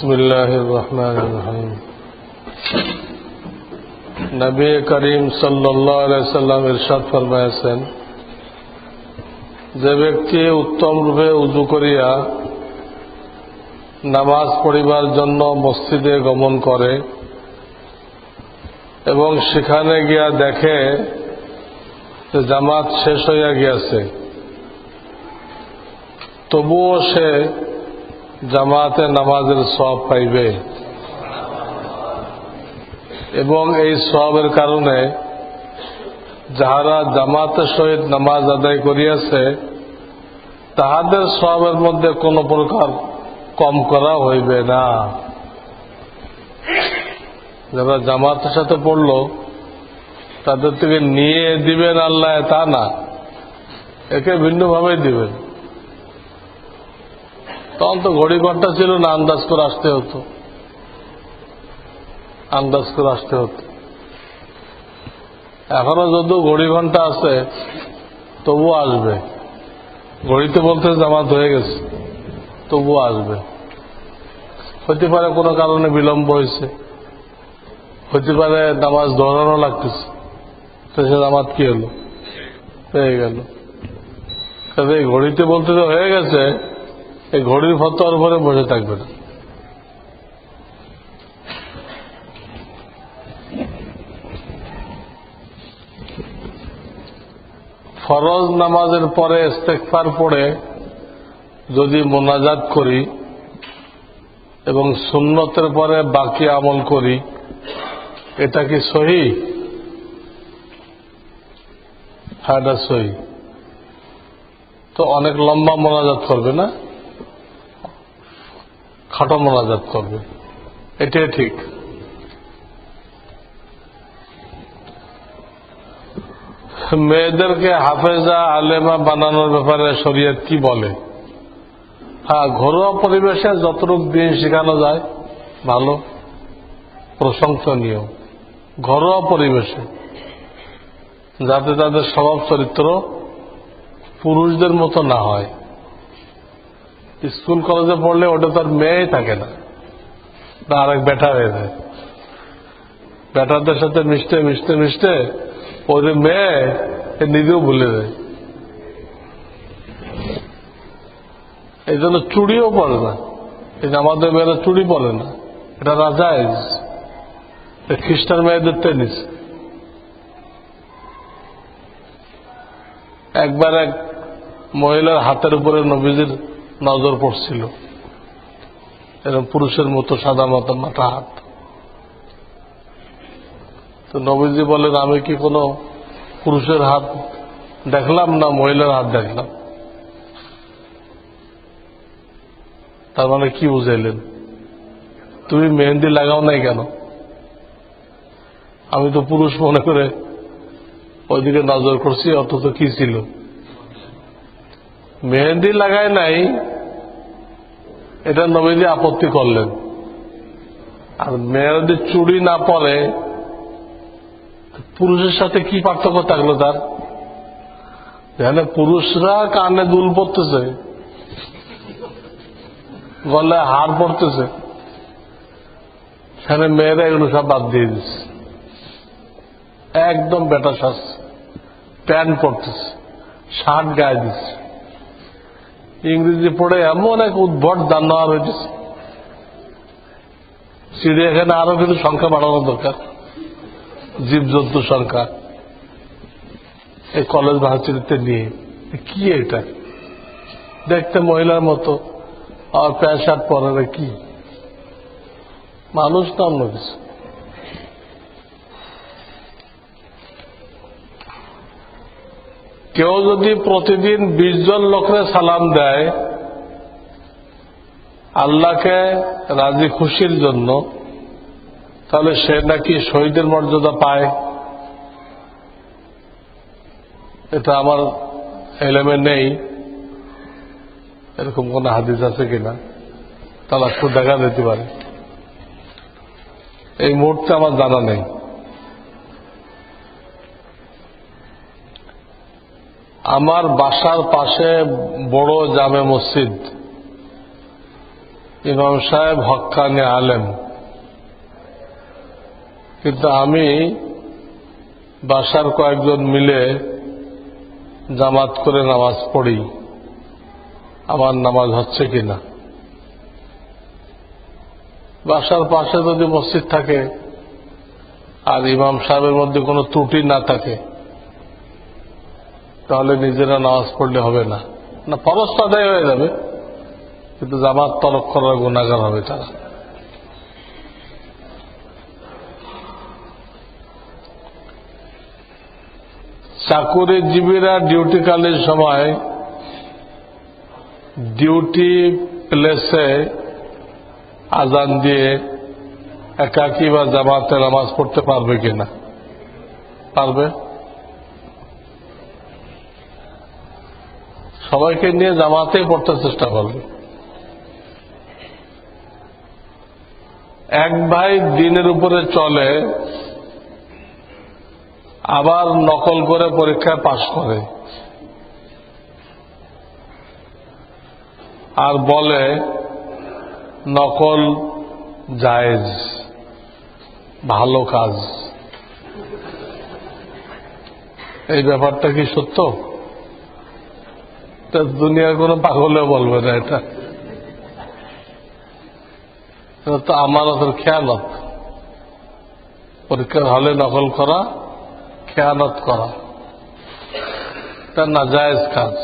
بسم الله الرحمن الرحيم নবী করিম সাল্লাহ সাল্লাম ইরশাদ ফরমাইছেন যে ব্যক্তি উত্তম রূপে উজু করিয়া নামাজ পড়িবার জন্য মসজিদে গমন করে এবং সেখানে গিয়া দেখে যে জামাত শেষ হইয়া গিয়াছে তবুও সে জামাতে নামাজের সব পাইবে। এবং এই সবের কারণে যাহারা জামাতের সহিত নামাজ আদায় করিয়াছে, তাহাদের সবের মধ্যে কোন প্রকার কম করা হইবে না। যারা জামাতের সাথে পড়ল, তাদের থেকে নিয়ে দিবেন আল্লাহ, তা না। একে ভিন্নভাবে দিবেন। তখন তো ঘড়ি ঘণ্টা ছিল না, আন্দাজ করে আসতে হতো। আন্দাজ করে আসতে হতো। এখনও যদিও ঘড়ি ঘণ্টা আছে তবুও আসবে। ঘড়িতে বলতে জামাত হয়ে গেছে তবুও আসবে। হতে পারে কোনো কারণে বিলম্ব হয়েছে। হতে পারে নামাজ ধরানো লাগতেছে। তো সে নামাজ কি হলো? হয়ে গেল। ঘড়িতে বলতে তো হয়ে গেছে এই ঘড়ির ফতোয়ার উপরে বসে থাকবে না। ফরজ নামাজের পরে ইস্তেকফার পড়ে যদি মোনাজাত করি এবং সুন্নতের পরে বাকি আমল করি, এটা কি সহি? হ্যাঁ সহি। তো অনেক লম্বা মোনাজাত করবে না? খাটো মোনাজাত করবে। এটাই ঠিক। মেয়েদেরকে হাফেজা আলেমা বানানোর ব্যাপারে শরীয়ত কি বলে? হ্যাঁ ঘরোয়া পরিবেশে যতটুক দিন শেখানো যায়, ভালো, প্রশংসনীয়। ঘরোয়া পরিবেশে। যাতে তাদের স্বভাব চরিত্র পুরুষদের মতো না হয়। স্কুল কলেজে পড়লে ওটা তার মেয়ে থাকে না। না আরেক বেটা হয়ে যায়। বেটাদের সাথে মিশতে মিশতে মিশতে ওদের মেয়ে নিজেও ভুলে যায়। এই জন্য চুড়িও পড়ে না। এই যে আমাদের মেয়েরা চুড়ি পরে না। এটা রাজাইজ খ্রিস্টান মেয়েদের টেনিস। একবার এক মহিলার হাতের উপরে নবীজির নজর পড়ছিল। এরকম পুরুষের মতো সাদা মতো মাথা হাত। তো নবীজি বলেন, আমি কি কোনো পুরুষের হাত দেখলাম না, মহিলার হাত দেখলাম? তার মানে কি বুঝাইলেন? তুমি মেহেন্দি লাগাও নাই কেন? আমি তো পুরুষ মনে করে ওইদিকে নজর করছি, অথচ কি ছিল? মেহেন্দি লাগায় নাই এটা নবীজি আপত্তি করলেন। আর মেয়েরা যদি চুড়ি না পরে পুরুষের সাথে কি পার্থক্য থাকল তার? যেখানে পুরুষরা কানে দুল পড়তেছে গলে হার পড়তেছে। সেখানে মেয়েরা এগুলো সব বাদ দিয়ে দিচ্ছে। একদম বেটা শ্বাস প্যান্ট পরতেছে, শার্ট গায়ে দিচ্ছে। ইংরেজি পড়ে এমন এক উদ্ভট দান্নার হয়েছে চিড়িয়াখানা আরও কিন্তু সংখ্যা বাড়ানো দরকার। জীবজন্তুর সংখ্যা। এই কলেজ ভার্সিটিতে নিয়ে। কি এটা? দেখতে মহিলার মতো। আর প্যান্ট শার্ট পরে কি? মানুষ না অন্য কিছু? কেউ যদি প্রতিদিন বিশ জন লোকরে সালাম দেয়, আল্লাহকে রাজি খুশির জন্য, তাহলে সে নাকি শহীদের মর্যাদা পায়? এটা আমার এলেমে নেই। এরকম কোন হাদিস আছে কিনা? তাহলে একটু দেখা যেতে পারে। এই মুহূর্তে আমার জানা নেই। আমার বাসার পাশে বড় জামে মসজিদ। ইমাম সাহেব হক্কানি আলেম। কিন্তু আমি বাসার কয়েকজন মিলে জামাত করে নামাজ পড়ি। আমার নামাজ হচ্ছে কিনা? বাসার পাশে যদি মসজিদ থাকে, আর ইমাম সাহেবের মধ্যে কোনো ত্রুটি না থাকে তাহলে নিজেরা নামাজ পড়লে হবে না। না, ফরজ আদায় হয়ে যাবে, কিন্তু জামাত তরক করার গুণাগার হবে তারা। চাকুরিজীবীরা ডিউটিকালীন সময় ডিউটি প্লেসে আজান দিয়ে একাকি বা জামাতে নামাজ পড়তে পারবে কিনা? পারবে? সবাইকে নিয়ে জামাতেই পড়তে চেষ্টা করবে। এক ভাই দিনের উপরে চলে, আবার নকল করে পরীক্ষায় পাশ করে। আর বলে, নকল জায়েজ, ভালো কাজ। এই ব্যাপারটা কি সত্য? দুনিয়ার কোনো পাগলেও বলবে না এটা। তো আমানতের খেয়ালত পরীক্ষার হলে নকল করা, খেয়ানত করা। এটা নাজায়েজ কাজ।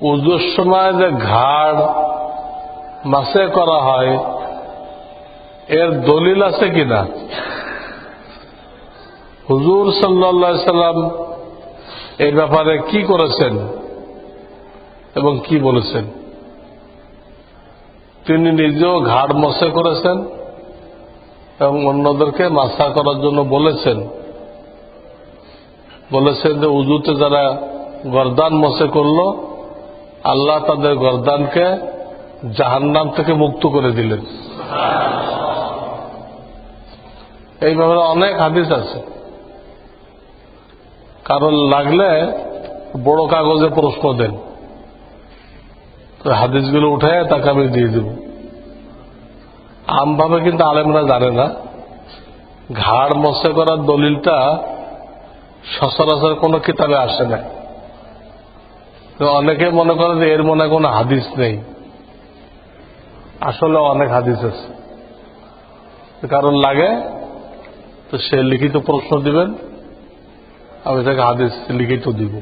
উজুর সময় যে ঘাড় মাসে করা হয়, এর দলিল আছে কিনা? হুজুর সাল্লা সাল্লাম এই ব্যাপারে কি করেছেন এবং কি বলেছেন? তিনি নিজেও ঘাড় মশে করেছেন এবং অন্যদেরকে মাসা করার জন্য বলেছেন। বলেছেন যে উজুতে যারা গরদান মশে করল, আল্লাহ তাদের গরদানকে জাহান্নাম থেকে মুক্ত করে দিলেন। এই ব্যাপারে অনেক হাদিস আছে। কারণ লাগলে বড় কাগজে প্রশ্ন দেন। হাদিসগুলো উঠে তাকে আমি দিয়ে দেব। আমভাবে কিন্তু আলেমরা জানে না। ঘাড় মশে করার দলিলটা সচরাচর কোনো কিতাবে আসে না। অনেকে মনে করে যে এর মনে কোনো হাদিস নেই। আসলে অনেক হাদিস আছে। কারণ লাগে, তো সে লিখিত প্রশ্ন দিবেন। আমি তাকে হাদিস লিখিত দিব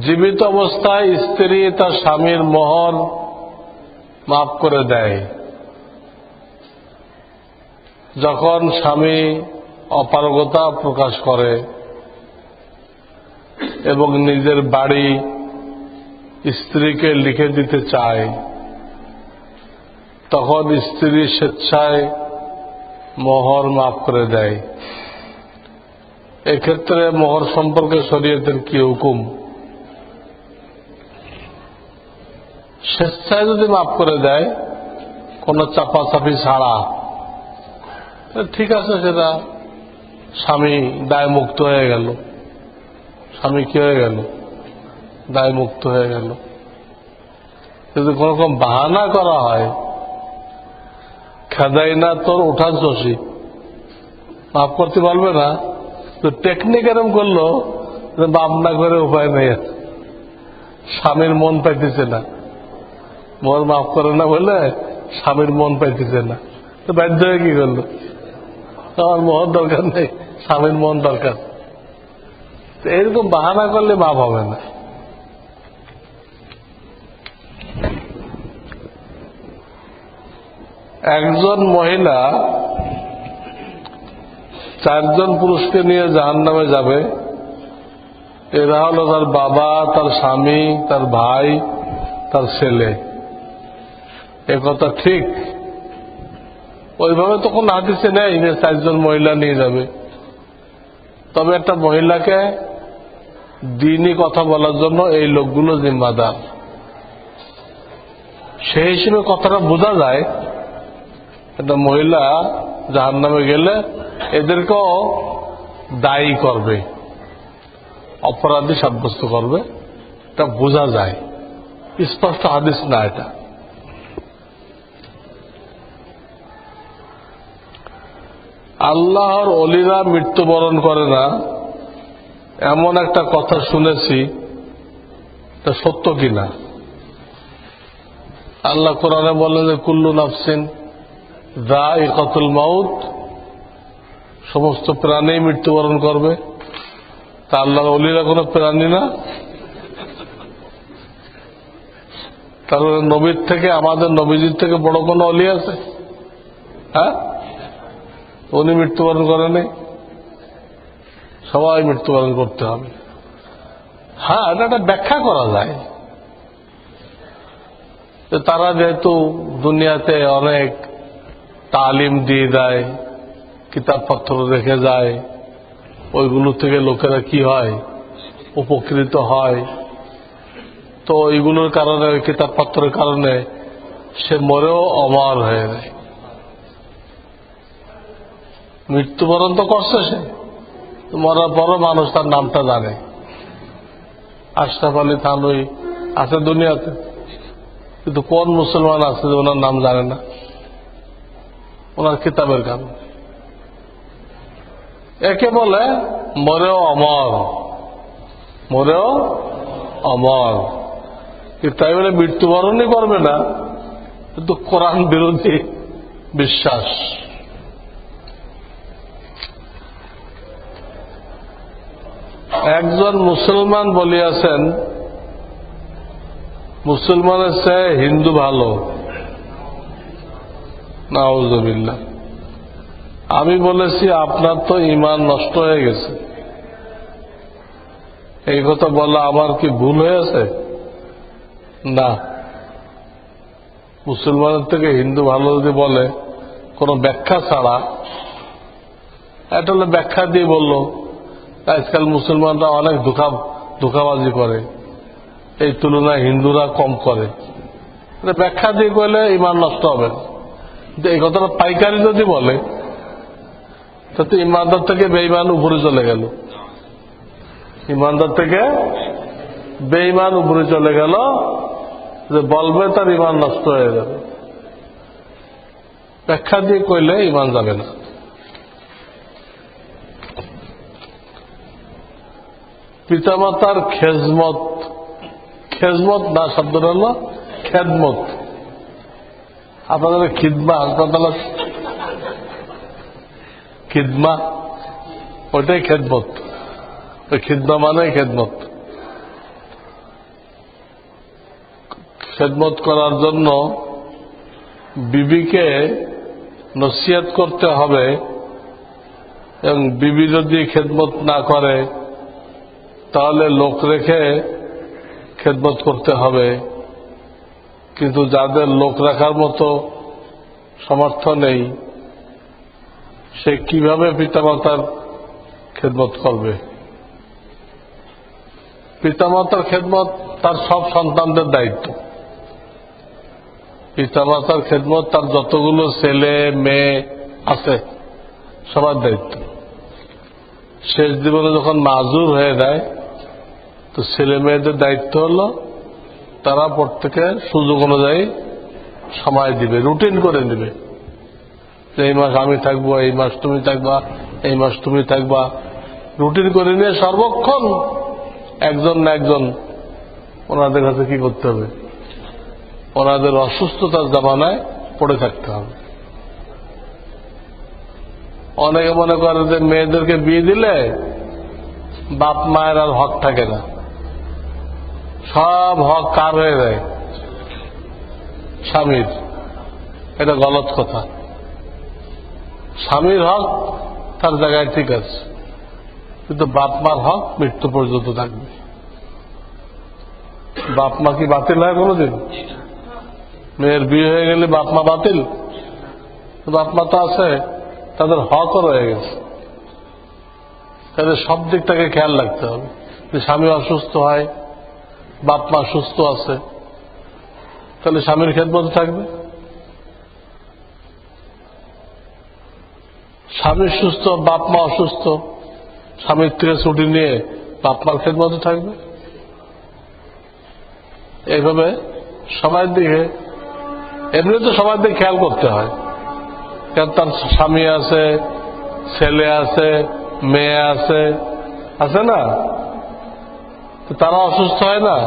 জীবিত অবস্থায় স্ত্রী তার স্বামীর মোহর মাফ করে দেয় যখন স্বামী অপারগতা প্রকাশ করে এবং নিজের বাড়ি স্ত্রীকে লিখে দিতে চায়, তখন স্ত্রী স্বেচ্ছায় মোহর মাফ করে দেয়। এক্ষেত্রে মোহর সম্পর্কে শরীয়তের কি হুকুম? স্বেচ্ছায় যদি মাফ করে দেয়, কোন চাপাচাপি ছাড়া। ঠিক আছে সেটা, স্বামী দায় মুক্ত হয়ে গেল। স্বামী কি হয়ে গেল? দায় মুক্ত হয়ে গেল। যদি কোন রকম বাহানা করা হয় খেদাই না তোর উঠান শশী। মাফ করতে পারবে না? তো টেকনিক এরম করল মাপ না করে উপায় নেই। স্বামীর মন পাইতেছে না। মোর মাফ করে না বলে স্বামীর মন পাইতেছে না। তো বাধ্য হয়ে কি করল? আমার মোহর দরকার নেই, স্বামীর মন দরকার। এরকম বাহানা করলে মাপ হবে না। একজন মহিলা চারজন পুরুষকে নিয়ে জাহান নামে যাবে। এরা হলো তার বাবা, তার স্বামী, তার ভাই, তার ছেলে। এ কথা ঠিক? ওইভাবে তো কোন হাদিসে নেই যে চারজন মহিলা নিয়ে যাবে। তবে একটা মহিলাকে দিনই কথা বলার জন্য এই লোকগুলো জিম্মাদার। সেই হিসেবে কথাটা বোঝা যায় একটা মহিলা জাহান নামে গেলে এদেরকেও দায়ী করবে, অপরাধী সাব্যস্ত করবে। এটা বোঝা যায়। স্পষ্ট হাদিস না এটা। আল্লাহর অলিরা মৃত্যুবরণ করে না, এমন একটা কথা শুনেছি তা সত্য কিনা? আল্লাহ কোরআনে বলেন যে, কুল্লু নাফসিন মাউত, সমস্ত প্রাণী মৃত্যুবরণ করবে। তা আল্লাহর অলিরা কোনো প্রাণী না। তাহলে নবীর থেকে, আমাদের নবীজির থেকে বড় কোনো অলি আছে? হ্যাঁ? উনি মৃত্যুবরণ করেনি সবাই মৃত্যুবরণ করতে হবে। হ্যাঁ এটা একটা ব্যাখ্যা করা যায়। তারা যেহেতু দুনিয়াতে অনেক তালিম দিয়ে দেয় কিতাবপত্র রেখে যায়, ওইগুলো থেকে লোকেরা কি হয়? উপকৃত হয়। তো ওইগুলোর কারণে ওই কিতাবপত্রের কারণে সে মরেও অমর হয়ে যায়। মৃত্যুবরণ তো করছে সে। মরার পরও মানুষ তার নামটা জানে। আশরাফ আলী থানুই আছে দুনিয়াতে। কিন্তু কোন মুসলমান আছে যে ওনার নাম জানে না? ওনার কিতাবের কারণে একে বলে, মরেও অমর। মরেও অমর। তাই বলে মৃত্যুবরণই করবে না, কিন্তু কোরআন বিরোধী বিশ্বাস। একজন মুসলমান বলিয়াছেন, মুসলমানের চেয়ে হিন্দু ভালো। নাউজবিল্লা আমি বলেছি, আপনার তো ইমান নষ্ট হয়ে গেছে। এই কথা বলা আমার কি ভুল হয়েছে? না। মুসলমানের থেকে হিন্দু ভালো যদি বলে, কোনো ব্যাখ্যা ছাড়া, এটা হলে ব্যাখ্যা দিয়ে বলল, আজকাল মুসলমানরা অনেক ধোকা, ধোকাবাজি করে। এই তুলনায় হিন্দুরা কম করে। ব্যাখ্যা দিয়ে করলে ইমান নষ্ট হবে না। কিন্তু এই কথাটা পাইকারি যদি বলে, তাতে ইমানদার থেকে বেইমান উপরে চলে গেল। ইমানদার থেকে বেইমান উপরে চলে গেল যে বলবে তার ইমান নষ্ট হয়ে যাবে। ব্যাখ্যা দিয়ে কইলে ইমান যাবে না। পিতামাতার খেজমত খেজমত না শব্দটা হল খেদমত। আপনাদের খিদমা হাসপাতাল খিদমা, ওটাই খেদমত। ওই খিদমা মানে খেদমত। খেদমত করার জন্য বিবিকে নসিহত করতে হবে এবং বিবি যদি খেদমত না করে, তাহলে লোক রেখে খেদমত করতে হবে। কিন্তু যাদের লোক রাখার মতো সমর্থ নেই, সে কীভাবে পিতামাতার খেদমত করবে? পিতামাতার খেদমত তার সব সন্তানদের দায়িত্ব। পিতামাতার খেদমত তার যতগুলো ছেলে, মেয়ে আছে, সবার দায়িত্ব। শেষ জীবনে যখন মাজুর হয়ে যায়, তো ছেলে মেয়েদের দায়িত্ব হলো তারা প্রত্যেকে সুযোগ অনুযায়ী সময় দিবে রুটিন করে দিবে যে এই মাস আমি থাকব, এই মাস তুমি থাকবা, এই মাস তুমি থাকবা। রুটিন করে নিয়ে সর্বক্ষণ একজন না একজন ওনাদের কাছে কি করতে হবে? ওনাদের অসুস্থতার জামানায় পড়ে থাকতে হবে। অনেকে মনে করে যে মেয়েদেরকে বিয়ে দিলে বাপ মায়ের আর হক থাকে না। সব হক কার হয়ে যায়? স্বামীর। এটা গলত কথা। স্বামীর হক তার জায়গায় ঠিক আছে। কিন্তু বাপ মার হক মৃত্যু পর্যন্ত থাকবে। বাপ মা কি বাতিল হয় কোনোদিন? মেয়ের বিয়ে হয়ে গেলে বাপমা বাতিল? বাপমা তো আছে, তাদের হকও রয়ে গেছে। তাদের সব দিকটাকে খেয়াল রাখতে হবে। যে স্বামী অসুস্থ হয় বাপ মা সুস্থ আছে, তাহলে স্বামীর খেদমত থাকবে? স্বামী সুস্থ, বাপ মা অসুস্থ, স্বামীর থেকে ছুটি নিয়ে বাপমার খেদমতে থাকবে? এইভাবে সবার দিকে, এমনি তো সবার দিকে খেয়াল করতে হয়। কারণ তার স্বামী আছে, ছেলে আছে, মেয়ে আছে আছে না? তারা অসুস্থ হয় না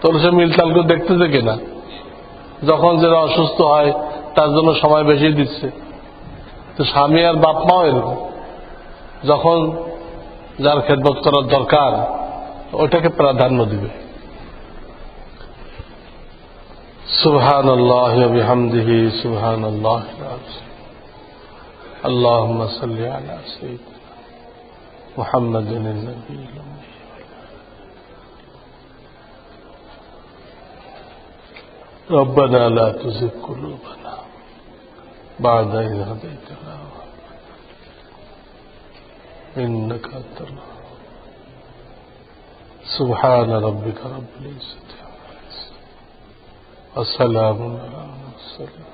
তোর সে মিলতাল করে দেখতেছে কিনা যখন যারা অসুস্থ হয় তার জন্য সময় বেশি দিচ্ছে তো স্বামী আর বাপ মাও এরকম যখন যার খেদমত করার দরকার ওটাকে প্রাধান্য দিবে সুবহান আল্লাহ বিহামদিহি সুবহান আল্লাহ اللهم صل على سيدنا محمد النبي الأمي ربنا لا تزغ قلوبنا بعد إذ هديتنا إنك أنت سبحان ربك رب العزة وسلام على المرسلين.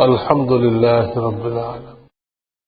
الحمد لله رب العالمين.